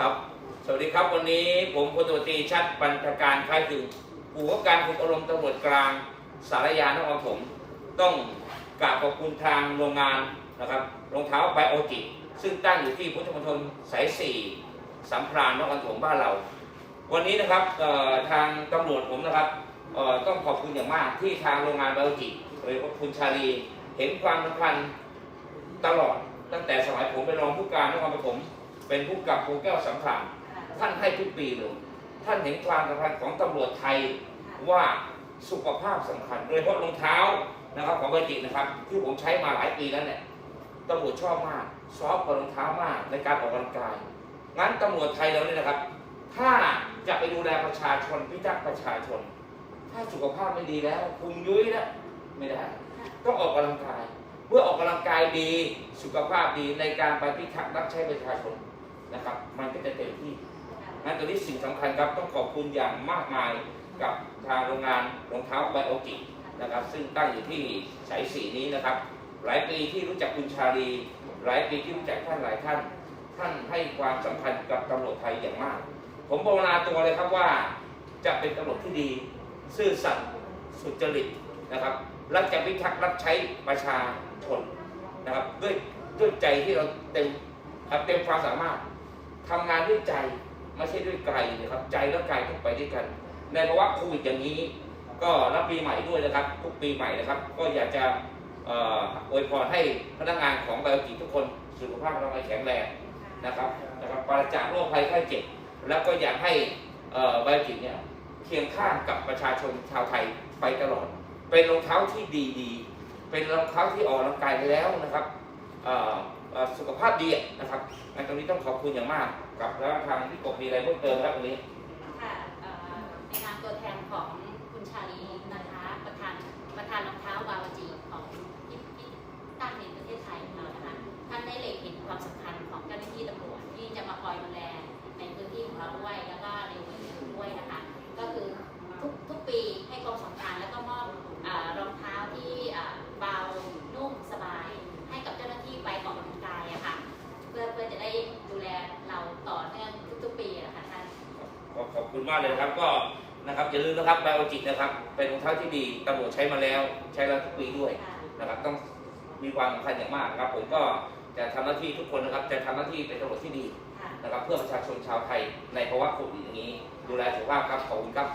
ครับ สวัสดีครับวันนี้ผมพลตำรวจตรีชัดปัญชการคล้ายถึงผู้ว่าการฝึกอบรมตำรวจกลางสารยานครปฐมต้องกราบขอบคุณทางโรงงานนะครับรองเท้าไบโอจิซึ่งตั้งอยู่ที่พุทธมณฑลสายสี่สัมพรานนครปฐมบ้านเรา วันนี้นะครับทางตำรวจผมนะครับต้องขอบคุณอย่างมากที่ทางโรงงานไบโอจิโดยคุณชาลีเห็นความสำคัญตลอดตั้งแต่สมัยผมเป็นรองผู้การนครปฐม เป็นผู้กับภูแก้วสัมพันธ์ท่านให้ทุกปีเลยท่านเห็นความสำคัญของตำรวจไทยว่าสุขภาพสำคัญโดยเฉพาะรองเท้านะครับของเบจินะครับ ที่ผมใช้มาหลายปีแล้วเนี่ยตำรวจชอบมากซอฟต์กับรองเท้ามากในการออกกำลังกายงั้นตำรวจไทยเราเนี่ยนะครับ ถ้าจะไปดูแลประชาชนพิทักษ์ประชาชน ถ้าสุขภาพไม่ดีแล้วพุงยุ้ยแล้วไม่ได้ต้องออกกำลังกาย ดีสุขภาพดีในการไปพิทักษ์รับใช้ประชาชนนะครับ มันก็จะเต็มที่งั้นตัวนี้สิ่งสำคัญครับต้องขอบคุณอย่างมากมายกับทางโรงงานรองเท้าไบโอกินะครับ ซึ่งตั้งอยู่ที่สายสีนี้นะครับ หลายปีที่รู้จักคุณชาลี หลายปีที่รู้จักท่านหลายท่าน ท่านให้ความสำคัญกับตำรวจไทยอย่างมาก ผมภาวนาตัวเลยครับว่าจะเป็นตำรวจที่ดี ซื่อสัตย์สุจริตนะครับและจะพิทักษ์รับใช้ประชาชน ที่เราเต็มครับเต็มความสามารถทำงานด้วยใจไม่ใช่ด้วยกายนะครับ ใจและกายต้องไปด้วยกัน ในภาวะโควิดอย่างนี้ ก็รับปีใหม่ด้วยนะครับ ทุกปีใหม่นะครับ ก็อยากจะอวยพรให้พนักงานของไบโอจิทุกคนสุขภาพร่างกายแข็งแรงนะครับนะครับปราศจากโรคภัยไข้เจ็บแล้วก็อยากให้เอ่อไบโอจิเนี่ยเคียงข้างกับประชาชนชาวไทยไปตลอด เป็นรองเท้าที่ดีๆ เป็นรองเท้าที่ออกกำลังกายแล้วนะครับอ่อเอ่อ สุขภาพดีนะครับงานตรงนี้ต้องขอบคุณอย่างมาก กับแล้วทางพี่กบมีอะไรเพิ่มเติมครับตรงนี้ คุณมากเลยนะครับ ก็นะครับอย่าลืมนะครับไบโอจิตนะครับ เป็นรองเท้าที่ดีตำรวจใช้มาแล้ว ใช้แล้วทุกปีด้วยนะครับ ต้องมีความสำคัญอย่างมากนะครับ ผมก็จะทำหน้าที่ทุกคนนะครับ จะทำหน้าที่เป็นตำรวจที่ดีนะครับ เพื่อประชาชนชาวไทยในภาวะโควิดอย่างนี้ ดูแลสุขภาพครับขอบคุณครับ